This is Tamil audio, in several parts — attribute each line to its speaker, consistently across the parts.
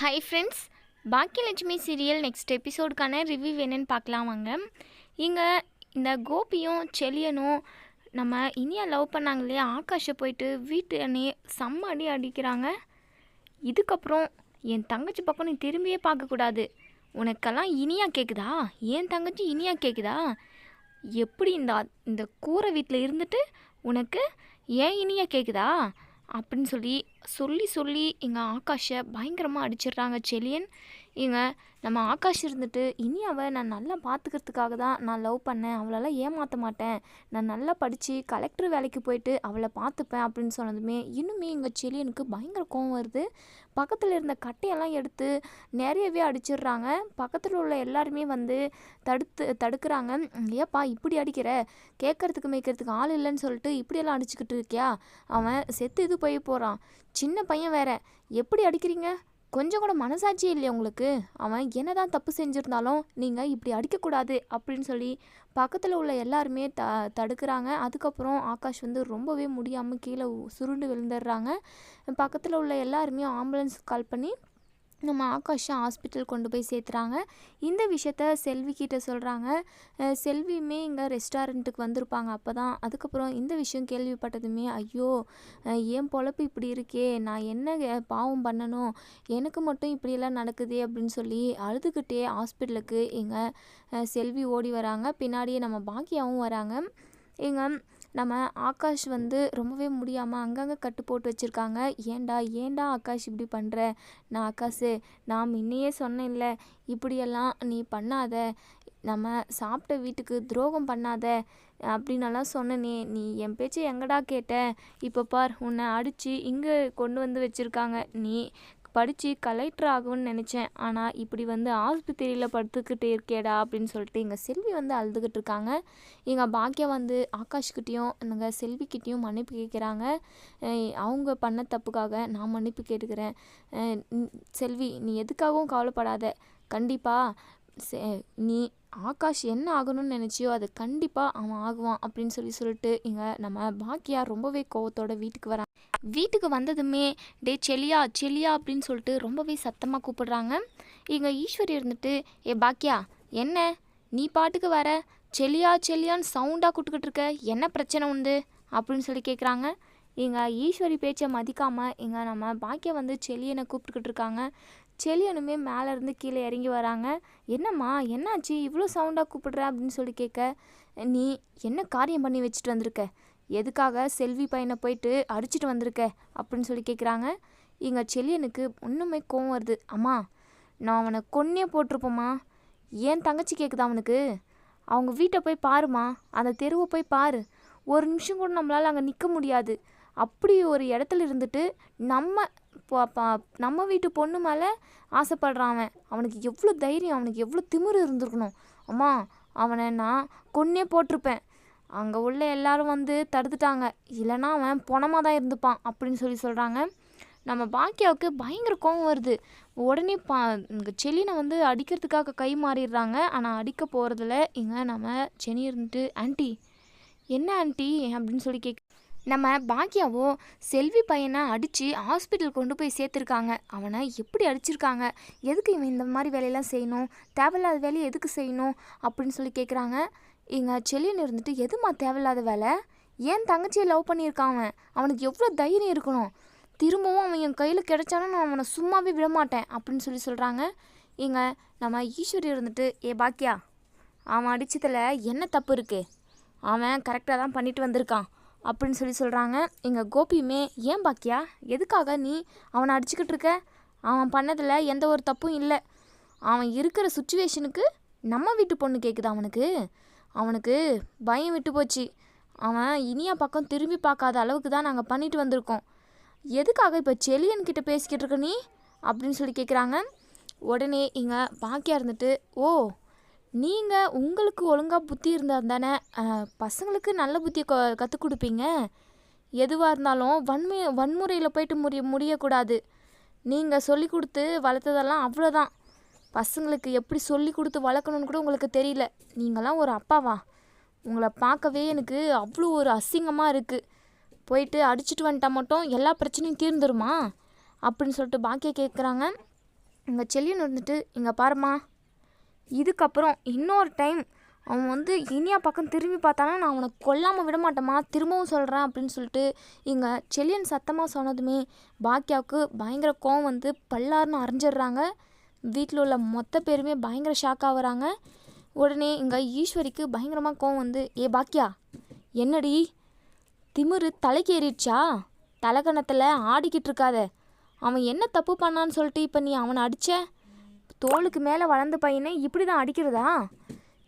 Speaker 1: Hi friends Bhagyalakshmi serial next எபிசோடுக்கான review என்னென்னு பார்க்கலாம் வாங்க. இங்கே இந்த கோபியும் செலியனும் நம்ம இனியா லவ் பண்ணாங்க இல்லையா ஆகாஷை போயிட்டு வீட்டு அண்ணே செம்ம அடி அடிக்கிறாங்க. இதுக்கப்புறம் என் தங்கச்சி பக்கம் நீ திரும்பியே பார்க்கக்கூடாது. உனக்கெல்லாம் இனியா கேட்குதா என் தங்கச்சி இனியா கேட்குதா எப்படி இந்த இந்த கூரை வீட்டில் இருந்துட்டு உனக்கு ஏன் இனியா கேட்குதா அப்படின்னு சொல்லி சொல்லி சொல்லி எங்கள் ஆகாஷை பயங்கரமாக அடிச்சிடுறாங்க செலியன். இங்க நம்ம ஆகாஷ் இருந்துட்டு அவள் நான் நல்லா பார்த்துக்கிறதுக்காக தான் நான் லவ் பண்ணேன். அவளெல்லாம் ஏமாற்ற மாட்டேன். நான் நல்லா படித்து கலெக்டர் வேலைக்கு போயிட்டு அவளை பார்த்துப்பேன் அப்படின்னு சொன்னதுமே இன்னுமே எங்கள் செலியனுக்கு பயங்கர கோவம் வருது. பக்கத்தில் இருந்த கட்டையெல்லாம் எடுத்து நிறையவே அடிச்சிடுறாங்க. பக்கத்தில் உள்ள எல்லாருமே வந்து தடுத்து தடுக்கிறாங்க. ஏப்பா இப்படி அடிக்கிற? கேட்கறதுக்கு மேய்க்கிறதுக்கு ஆள் இல்லைன்னு சொல்லிட்டு இப்படியெல்லாம் அடிச்சுக்கிட்டு இருக்கியா? அவன் செத்து இது போய் போகிறான் சின்ன பையன் வேற. எப்படி அடிக்கிறீங்க? கொஞ்சம் கூட மனசாட்சியே இல்லையா உங்களுக்கு? அவன் என்னதான் தப்பு செஞ்சுருந்தாலும் நீங்கள் இப்படி அடிக்கக்கூடாது அப்படின்னு சொல்லி பக்கத்தில் உள்ள எல்லாருமே த தடுக்கிறாங்க. அதுக்கப்புறம் ஆகாஷ் வந்து ரொம்பவே முடியாமல் கீழே சுருண்டு விழுந்துடுறாங்க. பக்கத்தில் உள்ள எல்லாருமே ஆம்புலன்ஸ் கால் பண்ணி நம்ம ஆகாஷை ஹாஸ்பிட்டல் கொண்டு போய் சேர்த்துறாங்க. இந்த விஷயத்த செல்வி கிட்ட சொல்கிறாங்க செல்வியுமே இங்கே ரெஸ்டாரண்ட்டுக்கு வந்திருப்பாங்க அப்போ தான் அதுக்கப்புறம் இந்த விஷயம் கேள்விப்பட்டதுமே ஐயோ ஏன் என் பொழப்பு இப்படி இருக்கே நான் என்ன பாவம் பண்ணணும்? எனக்கு மட்டும் இப்படியெல்லாம் நடக்குதே அப்படின்னு சொல்லி அழுதுகிட்டே ஹாஸ்பிட்டலுக்கு எங்கள் செல்வி ஓடி வராங்க. பின்னாடியே நம்ம பாக்கியாவும் வராங்க. எங்கள் நம்ம ஆகாஷ் வந்து ரொம்பவே முடியாமல் அங்கங்கே கட்டு போட்டு வச்சுருக்காங்க. ஏன்டா ஏன்டா ஆகாஷ் இப்படி பண்ணுற நான் ஆகாஷு நான் முன்னையே சொன்னேன்ல இப்படியெல்லாம் நீ பண்ணாத. நம்ம சாப்பிட்ட வீட்டுக்கு துரோகம் பண்ணாத. அப்படின்னெல்லாம் சொன்னனே. நீ என் பேச்சை எங்கடா கேட்ட? இப்போ பார் உன்னை அடித்து இங்கே கொண்டு வந்து வச்சுருக்காங்க. நீ படித்து கலெக்டர் ஆகும்னு நினச்சேன். ஆனால் இப்படி வந்து ஆஸ்பத்திரியில் படுத்துக்கிட்டு இருக்கேடா அப்படின்னு சொல்லிட்டு எங்கள் செல்வி வந்து அழுதுகிட்டு இருக்காங்க. எங்கள் பாக்கியா வந்து ஆகாஷ்கிட்டேயும் எங்கள் செல்விக்கிட்டேயும் மன்னிப்பு கேட்குறாங்க அவங்க பண்ண தப்புக்காக நான் மன்னிப்பு கேட்டுக்கிறேன். செல்வி நீ எதுக்காகவும் கவலைப்படாத. கண்டிப்பாக சே நீ ஆகாஷ் என்ன ஆகணும்னு நினச்சியோ அது கண்டிப்பாக அவன் ஆகுவான் அப்படின்னு சொல்லி சொல்லிட்டு இங்கே நம்ம பாக்கியா ரொம்பவே கோவத்தோட வீட்டுக்கு வராங்க. வீட்டுக்கு வந்ததுமே டே செலியா செலியா அப்படின்னு சொல்லிட்டு ரொம்பவே சத்தமாக கூப்பிடுறாங்க. இங்கே ஈஸ்வரி இருந்துட்டு ஏ பாக்கியா என்ன? நீ பாட்டுக்கு வர? செலியா செலியான்னு சவுண்டாக கூப்பிட்டுக்கிட்டு இருக்க. என்ன பிரச்சனை உண்டு? அப்படின்னு சொல்லி கேட்குறாங்க இங்கே ஈஸ்வரி பேச்சை மதிக்காமல் இங்கே நம்ம பாக்கியா வந்து செலியனை கூப்பிட்டுக்கிட்டு இருக்காங்க. செலியனுமே மேலே இருந்து கீழே இறங்கி வராங்க. என்னம்மா என்னாச்சு? இவ்வளோ சவுண்டாக கூப்பிடுற? அப்படின்னு சொல்லி கேட்க நீ என்ன காரியம் பண்ணி வச்சுட்டு வந்திருக்க? எதுக்காக செல்வி பையனை போயிட்டு அடிச்சிட்டு வந்திருக்க? அப்படின்னு சொல்லி கேட்குறாங்க. இங்கே செல்லியனுக்கு இன்னுமே கோவம் வருது. அம்மா நான் அவனை கொன்னே போட்டிருப்போம்மா. ஏன் தங்கச்சி கேட்குதா அவனுக்கு? அவங்க வீட்டை போய் பாருமா அந்த தெருவை போய் பாரு. ஒரு நிமிஷம் கூட நம்மளால் அங்கே நிற்க முடியாது. அப்படி ஒரு இடத்துல இருந்துட்டு நம்ம ப- நம்ம வீட்டு பொண்ணு மேலே ஆசைப்படுறான் அவன். அவனுக்கு எவ்வளோ தைரியம் அவனுக்கு எவ்வளோ திமிரு இருந்திருக்கணும். அம்மா அவனை நான் கொன்னே போட்டிருப்பேன். அங்கே உள்ள எல்லாரும் வந்து தடுத்துட்டாங்க. இல்லைன்னா அவன் பொணமாக தான் இருந்துப்பான் அப்படின்னு சொல்லி சொல்கிறாங்க நம்ம பாக்கியாவுக்கு பயங்கர கோவம் வருது. உடனே பா இங்கே செலினை வந்து அடிக்கிறதுக்காக கை மாறிடுறாங்க. ஆனால் அடிக்க போகிறதுல இங்கே நம்ம செனி இருந்துட்டு ஆன்ட்டி என்ன ஆன்ட்டி அப்படின்னு சொல்லி கேட்க நம்ம பாக்கியாவோ செல்வி பையனை அடித்து ஹாஸ்பிட்டல் கொண்டு போய் சேர்த்துருக்காங்க. அவனை எப்படி அடிச்சிருக்காங்க? எதுக்கு இவன் இந்த மாதிரி வேலையெல்லாம் செய்யணும்? தேவையில்லாத வேலையை எதுக்கு செய்யணும்? அப்படின்னு சொல்லி கேட்குறாங்க இங்கே செல்லின்னு இருந்துட்டு எதுமா தேவையில்லாத வேலை? ஏன் தங்கச்சியை லவ் பண்ணியிருக்கான் அவன்? அவனுக்கு எவ்வளோ தைரியம் இருக்கணும்? திரும்பவும் அவன் என் கையில் கிடைச்சானா நான் அவனை சும்மாவே விடமாட்டேன் அப்படின்னு சொல்லி சொல்கிறாங்க இங்கே நம்ம ஈஸ்வரி இருந்துட்டு ஏ பாக்கியா அவன் அடித்ததில் என்ன தப்பு இருக்குது அவன் கரெக்டாக தான் பண்ணிட்டு வந்திருக்கான். அப்படின்னு சொல்லி சொல்கிறாங்க எங்கள் கோபியுமே ஏன் பாக்கியா? எதுக்காக நீ அவனை அடிச்சுக்கிட்டு இருக்க? அவன் பண்ணதில் எந்த ஒரு தப்பும் இல்லை. அவன் இருக்கிற சுச்சுவேஷனுக்கு நம்ம வீட்டு பொண்ணு கேட்குது அவனுக்கு? அவனுக்கு பயம் விட்டு போச்சு. அவன் இனியா பக்கம் திரும்பி பார்க்காத அளவுக்கு தான் நாங்கள் பண்ணிட்டு வந்திருக்கோம். எதுக்காக இப்போ செலியன்கிட்ட பேசிக்கிட்டு இருக்க நீ? அப்படின்னு சொல்லி கேட்குறாங்க உடனே இங்கே பாக்கியா இருந்துட்டு ஓ நீங்கள் உங்களுக்கு ஒழுங்காக புத்தி இருந்தால் தானே பசங்களுக்கு நல்ல புத்தியை க கற்றுக் கொடுப்பீங்க? எதுவாக இருந்தாலும் வன்மை வன்முறையில் போயிட்டு முடிய முடியக்கூடாது. நீங்கள் சொல்லி கொடுத்து வளர்த்ததெல்லாம் அவ்வளோதான் பசங்களுக்கு எப்படி சொல்லி கொடுத்து வளர்க்கணும்னு கூட உங்களுக்கு தெரியல. நீங்களாம் ஒரு அப்பாவா? உங்களை பார்க்கவே எனக்கு அவ்வளோ ஒரு அசிங்கமாக இருக்குது போயிட்டு அடிச்சிட்டு வந்துட்டா மட்டும் எல்லா பிரச்சனையும் தீர்ந்துருமா? அப்படின்னு சொல்லிட்டு பாக்கியை கேட்குறாங்க எங்கள் செல்லியன் இருந்துட்டு இங்கே பாரும்மா. இதுக்கப்புறம் இன்னொரு டைம் அவன் வந்து இனியா பக்கம் திரும்பி பார்த்தானா நான் அவனை கொல்லாமல் விட மாட்டேம்மா திரும்பவும் சொல்கிறேன் அப்படின்னு சொல்லிட்டு இங்கே செல்லியன் சத்தமாக சொன்னதுமே பாக்கியாவுக்கு பயங்கர கோவம் வந்து பல்லாருன்னு அரைஞ்சிடுறாங்க வீட்டில் உள்ள மொத்த பேருமே பயங்கர ஷாக் ஆகுறாங்க உடனே இங்கே ஈஸ்வரிக்கு பயங்கரமாக கோவம் வந்து ஏ பாக்கியா என்னடி? திமிரு தலைக்கு ஏறிடுச்சா தலைக்கணத்தில் ஆடிக்கிட்டு இருக்காத. அவன் என்ன தப்பு பண்ணான்னு சொல்லிட்டு இப்போ நீ அவனை அடிச்ச? தோளுக்கு மேலே வளர்ந்த பையனை இப்படி தான் அடிக்கிறதா?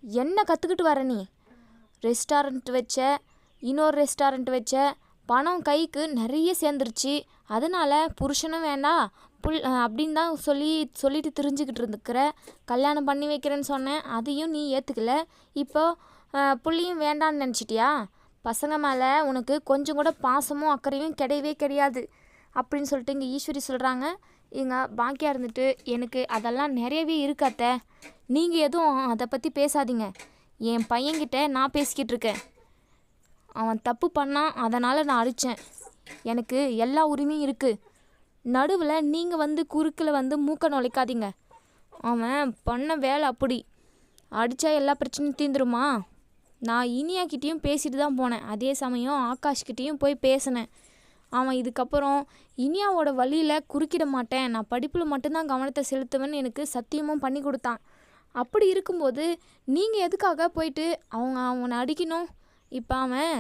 Speaker 1: என்ன கற்றுக்கிட்டு வர நீ? ரெஸ்டாரண்ட் வச்ச இன்னொரு ரெஸ்டாரண்ட் வச்ச பணம் கைக்கு நிறைய சேர்ந்துருச்சு. அதனால் புருஷனும் வேண்டாம் புல் அப்படின்னு தான் சொல்லி சொல்லிட்டு தெரிஞ்சுக்கிட்டு இருந்துக்கிற கல்யாணம் பண்ணி வைக்கிறேன்னு சொன்னேன். அதையும் நீ ஏற்றுக்கல இப்போ புள்ளியும் புள்ளையும் வேண்டான்னு நினச்சிட்டியா? பசங்க மேலே உனக்கு கொஞ்சம் கூட பாசமும் அக்கறையும் கிடையவே கிடையாது. அப்படின்னு சொல்லிட்டு இங்கே ஈஸ்வரி சொல்கிறாங்க இங்கே பாக்கியா இருந்துட்டு எனக்கு அதெல்லாம் நிறையவே இருக்காத்த நீங்கள் எதுவும் அதை பற்றி பேசாதீங்க. என் பையன்கிட்ட நான் பேசிக்கிட்டு இருக்கேன். அவன் தப்பு பண்ணான் அதனால் நான் அடித்தேன் எனக்கு எல்லா உரிமையும் இருக்குது நடுவில் நீங்கள் வந்து குறுக்கில் வந்து மூக்க நுழைக்காதீங்க. அவன் பண்ண வேலை அப்படி. அடித்தா எல்லா பிரச்சனையும் தீந்துருமா நான் இனியாக்கிட்டேயும் பேசிட்டு தான் போனேன். அதே சமயம் ஆகாஷ்கிட்டேயும் போய் பேசினேன். அவன் இதுக்கப்புறம் இனியாவோட வழியில் குறுக்கிட மாட்டேன். நான் படிப்பில் மட்டும்தான் கவனத்தை செலுத்துவேன்னு எனக்கு சத்தியமும் பண்ணி கொடுத்தான். அப்படி இருக்கும்போது நீங்கள் எதுக்காக போயிட்டு அவங்க அவனை அடிக்கணும்? இப்போ அவன்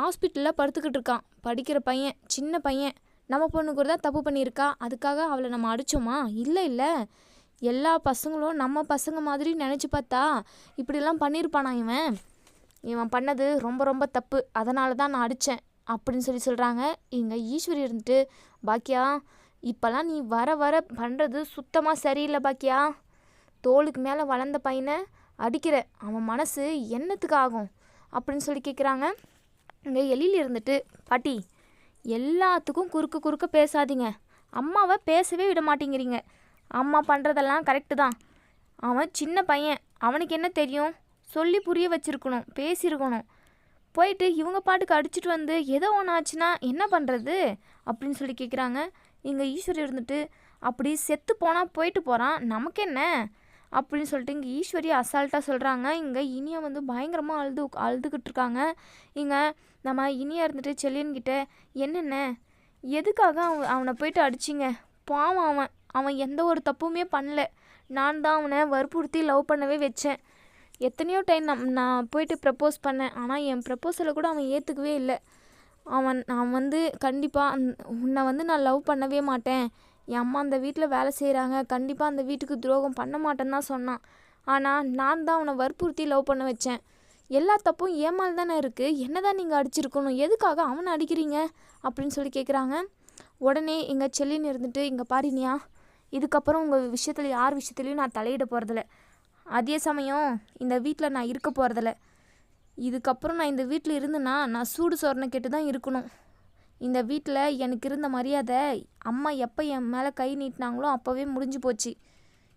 Speaker 1: ஹாஸ்பிட்டலில் படுத்துக்கிட்டு இருக்கான். படிக்கிற பையன் சின்ன பையன். நம்ம பொண்ணுக்கு கூட தான் தப்பு பண்ணியிருக்கா? அதுக்காக அவளை நம்ம அடித்தோமா இல்லை இல்லை. எல்லா பசங்களும் நம்ம பசங்க மாதிரி நினச்சி பார்த்தா இப்படிலாம் பண்ணியிருப்பானா இவன்? இவன் பண்ணது ரொம்ப ரொம்ப தப்பு. அதனால தான் நான் அடித்தேன் அப்படின்னு சொல்லி சொல்கிறாங்க இங்கே ஈஸ்வரி இருந்துட்டு பாக்கியா இப்போல்லாம் நீ வர வர பண்ணுறது சுத்தமாக சரியில்லை பாக்கியா. தோளுக்கு மேலே வளர்ந்த பையனை அடிக்கிற. அவன் மனசு என்னத்துக்கு ஆகும்? அப்படின்னு சொல்லி கேட்குறாங்க இங்கே எலியில் இருந்துட்டு பாட்டி எல்லாத்துக்கும் குறுக்க குறுக்க பேசாதீங்க. அம்மாவை பேசவே விட மாட்டேங்கிறீங்க. அம்மா பண்ணுறதெல்லாம் கரெக்டு தான். அவன் சின்ன பையன். அவனுக்கு என்ன தெரியும்? சொல்லி புரிய வச்சுருக்கணும் பேசியிருக்கணும் போயிட்டு இவங்க பாட்டுக்கு அடிச்சிட்டு வந்து ஏதோ ஒன்று ஆச்சுன்னா என்ன பண்ணுறது அப்படின்னு சொல்லி கேட்குறாங்க இங்கே ஈஸ்வரி இருந்துட்டு அப்படி செத்து போனால் போயிட்டு போகிறான் நமக்கு என்ன? அப்படின்னு சொல்லிட்டு இங்கே ஈஸ்வரி அசால்ட்டாக சொல்கிறாங்க இங்கே இனியா வந்து பயங்கரமாக அழுது அழுதுகிட்டு இருக்காங்க. இங்கே நம்ம இனியா இருந்துட்டு செல்லியன்கிட்ட என்னென்ன? எதுக்காக அவன் அவனை போயிட்டு அடிச்சிங்க? பாவம் அவன். அவன் எந்த ஒரு தப்புமே பண்ணல. நான் தான் அவனை வற்புறுத்தி லவ் பண்ணவே வச்சேன். எத்தனையோ டைம் நம் நான் போயிட்டு ப்ரப்போஸ் பண்ணேன். ஆனால் என் ப்ரப்போசலை கூட அவன் ஏற்றுக்கவே இல்லை. அவன் நான் வந்து கண்டிப்பாக உன்னை வந்து நான் லவ் பண்ணவே மாட்டேன். என் அம்மா அந்த வீட்டில் வேலை செய்கிறாங்க கண்டிப்பாக அந்த வீட்டுக்கு துரோகம் பண்ண மாட்டேன்னு தான் சொன்னான். ஆனால் நான் தான் அவனை வற்புறுத்தி லவ் பண்ண வச்சேன். எல்லா தப்பும் ஏமால் தானே இருக்குது என்ன தான் நீங்கள் அடிச்சிருக்கணும்? எதுக்காக அவனை அடிக்கிறீங்க? அப்படின்னு சொல்லி கேட்குறாங்க உடனே எங்கள் செல்லின்னு இருந்துட்டு இங்கே பாரினியா இதுக்கப்புறம் உங்கள் விஷயத்தில் யார் விஷயத்துலையும் நான் தலையிட போகிறதில்ல அதே சமயம் இந்த வீட்டில் நான் இருக்க போகிறதில்ல இதுக்கப்புறம் நான் இந்த வீட்டில் இருந்தேன்னா நான் சூடு சோறனை கேட்டு தான் இருக்கணும். இந்த வீட்டில் எனக்கு இருந்த மரியாதை அம்மா எப்போ என் மேலே கை நீட்டினாங்களோ அப்போவே முடிஞ்சு போச்சு.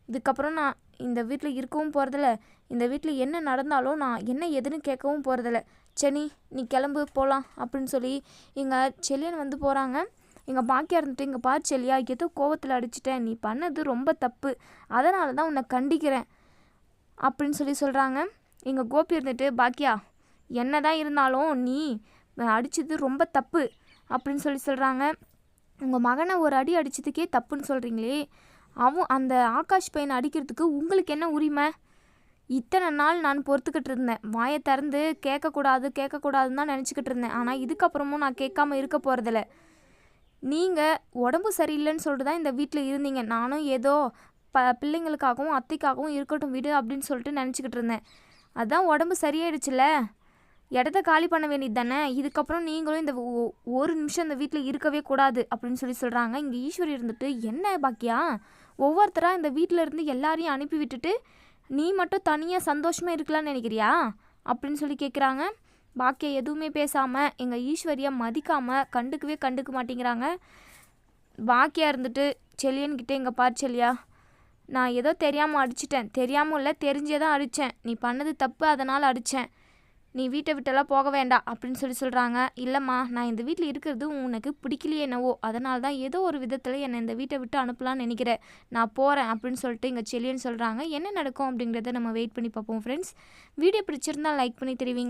Speaker 1: இதுக்கப்புறம் நான் இந்த வீட்டில் இருக்கவும் போகிறதில்ல இந்த வீட்டில் என்ன நடந்தாலும் நான் என்ன எதுன்னு கேட்கவும் போகிறதில்ல சரி நீ கிளம்பு போகலாம் அப்படின்னு சொல்லி எங்கள் செல்லியன் வந்து போகிறாங்க எங்கள் பாக்கியா இருந்துட்டு இங்கே பார் செல்லியா ஏதோ கோவத்தில் அடிச்சிட்டேன் நீ பண்ணது ரொம்ப தப்பு. அதனால தான் உன்னை கண்டிக்கிறேன். அப்படின்னு சொல்லி சொல்கிறாங்க எங்கள் கோபி இருந்துட்டு பாக்கியா என்ன தான் இருந்தாலும் நீ அடித்தது ரொம்ப தப்பு அப்படின்னு சொல்லி சொல்கிறாங்க உங்கள் மகனை ஒரு அடி அடித்ததுக்கே தப்புன்னு சொல்கிறீங்களே அவன் அந்த ஆகாஷ் பையனை அடிக்கிறதுக்கு உங்களுக்கு என்ன உரிமை? இத்தனை நாள் நான் பொறுத்துக்கிட்டு இருந்தேன். வாயை திறந்து கேட்கக்கூடாது கேட்கக்கூடாதுன்னு தான் நினச்சிக்கிட்டு இருந்தேன். ஆனால் இதுக்கப்புறமும் நான் கேட்காம இருக்க போகிறதில்ல நீங்கள் உடம்பு சரியில்லைன்னு சொல்லிட்டு தான் இந்த வீட்டில் இருந்தீங்க. நானும் ஏதோ ப பிள்ளைங்களுக்காகவும் அத்தைக்காகவும் இருக்கட்டும் விடு அப்படின்னு சொல்லிட்டு நினச்சிக்கிட்டு இருந்தேன். அதான் உடம்பு சரியாயிடுச்சுல. இடத்த காலி பண்ண வேண்டியது தானே. இதுக்கப்புறம் நீங்களும் இந்த ஒ- ஒரு நிமிஷம் இந்த வீட்டில் இருக்கவே கூடாது அப்படின்னு சொல்லி சொல்கிறாங்க இங்கே ஈஸ்வரி இருந்துட்டு என்ன பாக்கியா? ஒவ்வொருத்தராக இந்த வீட்டில் இருந்து எல்லாரையும் அனுப்பி விட்டுட்டு நீ மட்டும் தனியாக சந்தோஷமாக இருக்கலாம்னு நினைக்கிறியா? அப்படின்னு சொல்லி கேட்குறாங்க பாக்கியா எதுவுமே பேசாமல் எங்கள் ஈஸ்வரியை மதிக்காமல் கண்டுக்கவே கண்டுக்க மாட்டேங்கிறாங்க. பாக்கியா இருந்துட்டு செல்லியன்கிட்ட எங்கள் பார் செல்லியா? நான் ஏதோ தெரியாமல் அடிச்சிட்டேன். தெரியாமல் இல்லை தெரிஞ்சே தான் அடித்தேன் நீ பண்ணது தப்பு அதனால் அடித்தேன் நீ வீட்டை விட்டெல்லாம் போக வேண்டாம் அப்படின்னு சொல்லி சொல்கிறாங்க இல்லைம்மா நான் இந்த வீட்டில் இருக்கிறது உனக்கு பிடிக்கலையே என்னவோ. அதனால தான் ஏதோ ஒரு விதத்தில் என்னை இந்த வீட்டை விட்டு அனுப்பலான்னு நினைக்கிறேன் நான் போகிறேன் அப்படின்னு சொல்லிட்டு இங்கே செல்லியன்னு சொல்கிறாங்க என்ன நடக்கும் அப்படிங்கிறத நம்ம வெயிட் பண்ணி பார்ப்போம் ஃப்ரெண்ட்ஸ் வீடியோ பிடிச்சிருந்தா லைக் பண்ணி தெரிவிங்க.